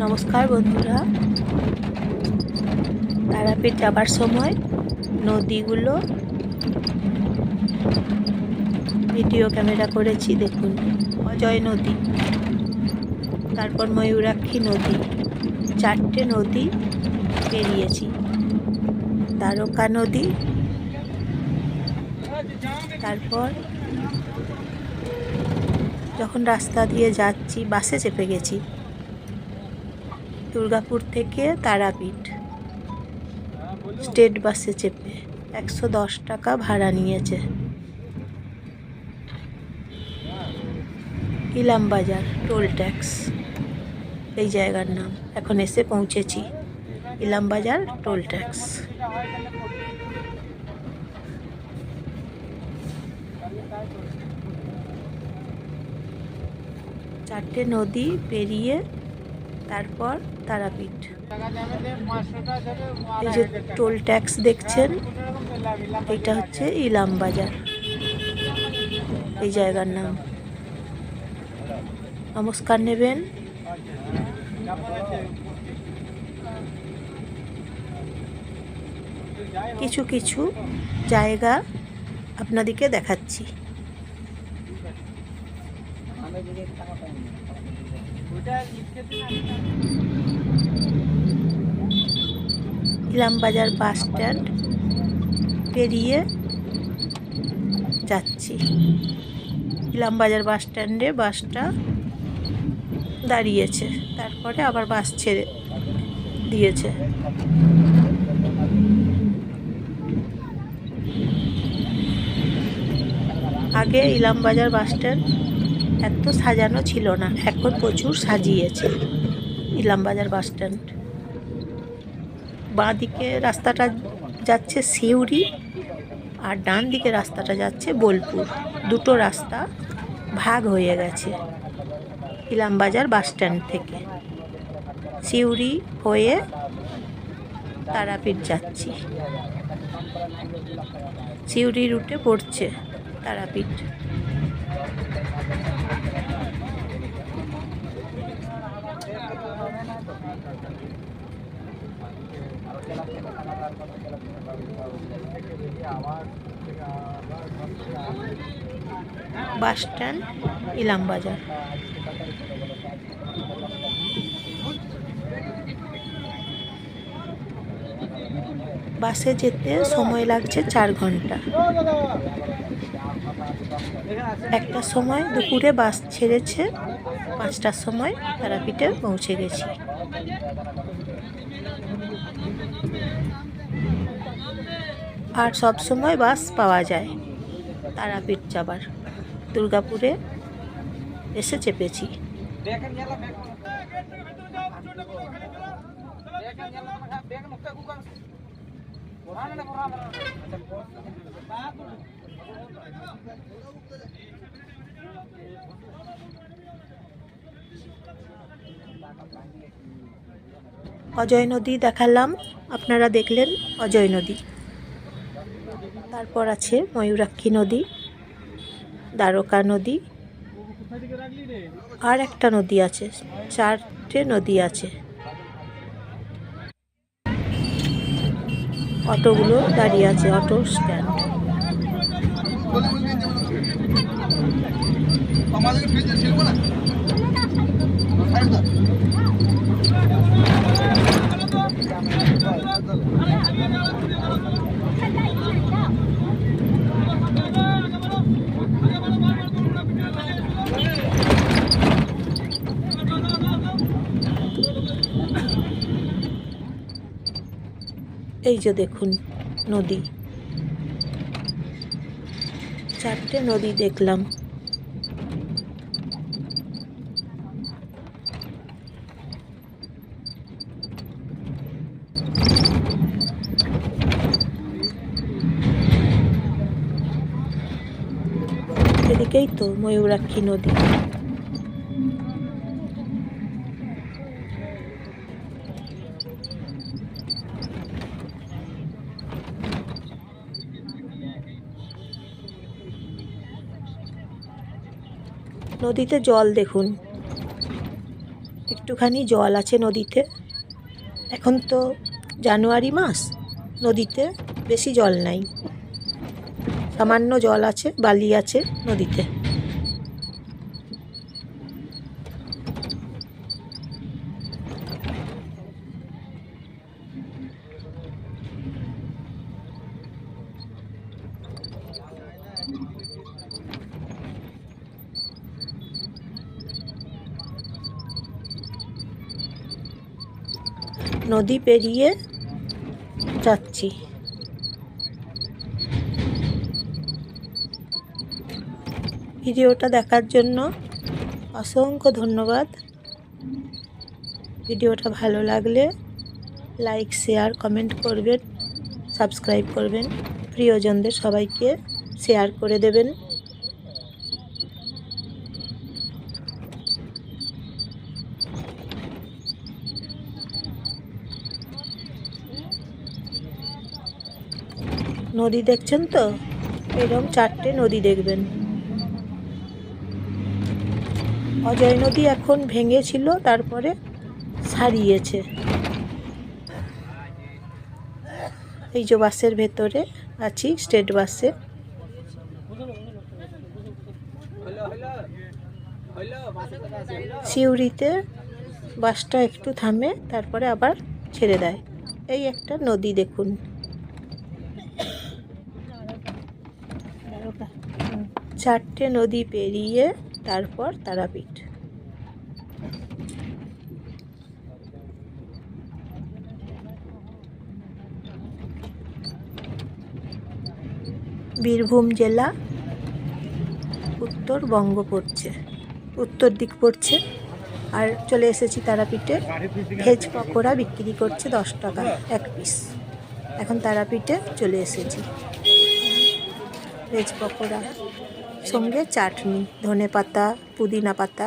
নমস্কার বন্ধুরা। তারাপীঠ যাবার সময় নদীগুলো ভিডিও ক্যামেরা করেছি, দেখুন। অজয় নদী, তারপর ময়ূরাক্ষী নদী, চারটে নদী পেরিয়েছি। দ্বারকা নদী, তারপর যখন রাস্তা দিয়ে যাচ্ছি, বাসে চেপে গেছি। দুর্গাপুর থেকে তারাপীঠ। স্টেট বাসে চেপে একশো দশ টাকা ভাড়া নিয়েছে। ইলাম বাজার টোল ট্যাক্স, এই জায়গার নাম। এখন এসে পৌঁছেছি ইলাম বাজার টোল ট্যাক্স। চারটে নদী পেরিয়ে তারপর তারাপীঠ। এই যে টোল ট্যাক্স দেখছেন এটা হচ্ছে ইলাম বাজার। এই জায়গার নাম। নমস্কার নেবেন। কিছু কিছু জায়গা আপনাদেরকে দেখাচ্ছি। ইলামবাজার বাস স্ট্যান্ড পেরিয়ে যাচ্ছি। ইলামবাজার বাস স্ট্যান্ডে বাসটা দাঁড়িয়েছে, তারপরে আবার বাস ছেড়ে দিয়েছে। আগে ইলামবাজার বাস স্ট্যান্ড এত সাজানো ছিল না, এখন প্রচুর সাজিয়েছে ইলামবাজার বাস স্ট্যান্ড। বাঁ দিকে রাস্তাটা যাচ্ছে সিউড়ি আর ডান দিকে রাস্তাটা যাচ্ছে বোলপুর। দুটো রাস্তা ভাগ হয়ে গেছে ইলামবাজার বাস স্ট্যান্ড থেকে। সিউড়ি হয়ে তারাপীঠ যাচ্ছি। সিউড়ি রুটে পড়ছে তারাপীঠ। বাস স্ট্যান্ড ইলামবাজার বাসে যেতে সময় লাগছে চার ঘণ্টা। একটার সময় দুপুরে বাস ছেড়েছে, পাঁচটার সময় তারাপীঠে পৌঁছে গেছি। আর সব সময় বাস পাওয়া যায় তারাপীঠ যাবার। দুর্গাপুরে এসে চেপেছি। অজয় নদী দেখালাম, আপনারা দেখলেন অজয় নদী। তারপর আছে ময়ূরাক্ষী নদী, দ্বারকা নদী, আর একটা নদী আছে, চারটে নদী আছে। অটোগুলো দাঁড়িয়ে আছে, অটো স্ট্যান্ড। আমাদের ফ্রিজে ছিল না এই যে দেখুন নদী। চারটে নদী দেখলাম। এদিকেই তো ময়ূরাক্ষী নদী। নদীতে জল দেখুন। একটুখানি জল আছে নদীতে। এখন তো জানুয়ারি মাস, নদীতে বেশি জল নাই। সামান্য জল আছে, বালি আছে নদীতে। নদী পেরিয়ে যাচ্ছি। ভিডিওটা দেখার জন্য অসংখ্য ধন্যবাদ। ভিডিওটা ভালো লাগলে লাইক, শেয়ার, কমেন্ট করবেন, সাবস্ক্রাইব করবেন। প্রিয়জনদের সবাইকে শেয়ার করে দেবেন। নদী দেখছেন তো? এরকম চারটে নদী দেখবেন। অজয় নদী এখন ভেঙেছিল, তারপরে সারিয়েছে এই যে বাসের ভেতরে আছি, স্টেট বাসে। সিউড়িতে বাসটা একটু থামে, তারপরে আবার ছেড়ে দেয়। এই একটা নদী দেখুন। চারটে নদী পেরিয়ে তারপর তারাপীঠ। বীরভূম জেলা উত্তরবঙ্গ পড়ছে, উত্তর দিক পড়ছে। আর চলে এসেছি তারাপীঠে। ভেজ পকোড়া বিক্রি করছে দশ টাকা এক পিস এখন তারাপীঠে চলে এসেছি। ভেজ পকোড়া, সঙ্গে চাটনি, ধনে পাতা, পুদিনা পাতা,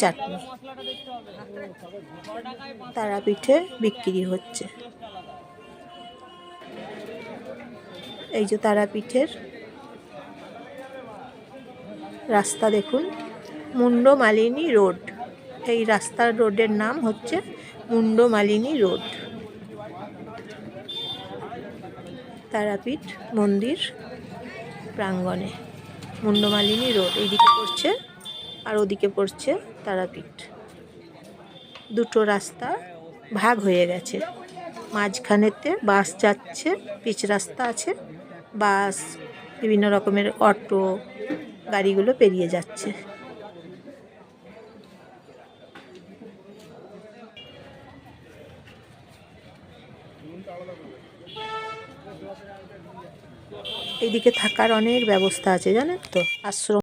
চাটনি। তারাপীঠে বিক্রি হচ্ছে। এই যে তারাপীঠের রাস্তা দেখুন মুন্ডমালিনী রোড। এই রাস্তার রোডের নাম হচ্ছে মুন্ডমালিনী রোড। তারাপীঠ মন্দির প্রাঙ্গণে। মুন্ডমালিনী রোড, এইদিকে পড়ছে আর ওদিকে পড়ছে তারাপীঠ। দুটো রাস্তা ভাগ হয়ে গেছে। মাঝখানেতে বাস যাচ্ছে, পিচ রাস্তা আছে, বাস বিভিন্ন রকমের অটো, গাড়িগুলো পেরিয়ে যাচ্ছে। এইদিকে থাকার অনেক ব্যবস্থা আছে জানেন তো? আশ্রম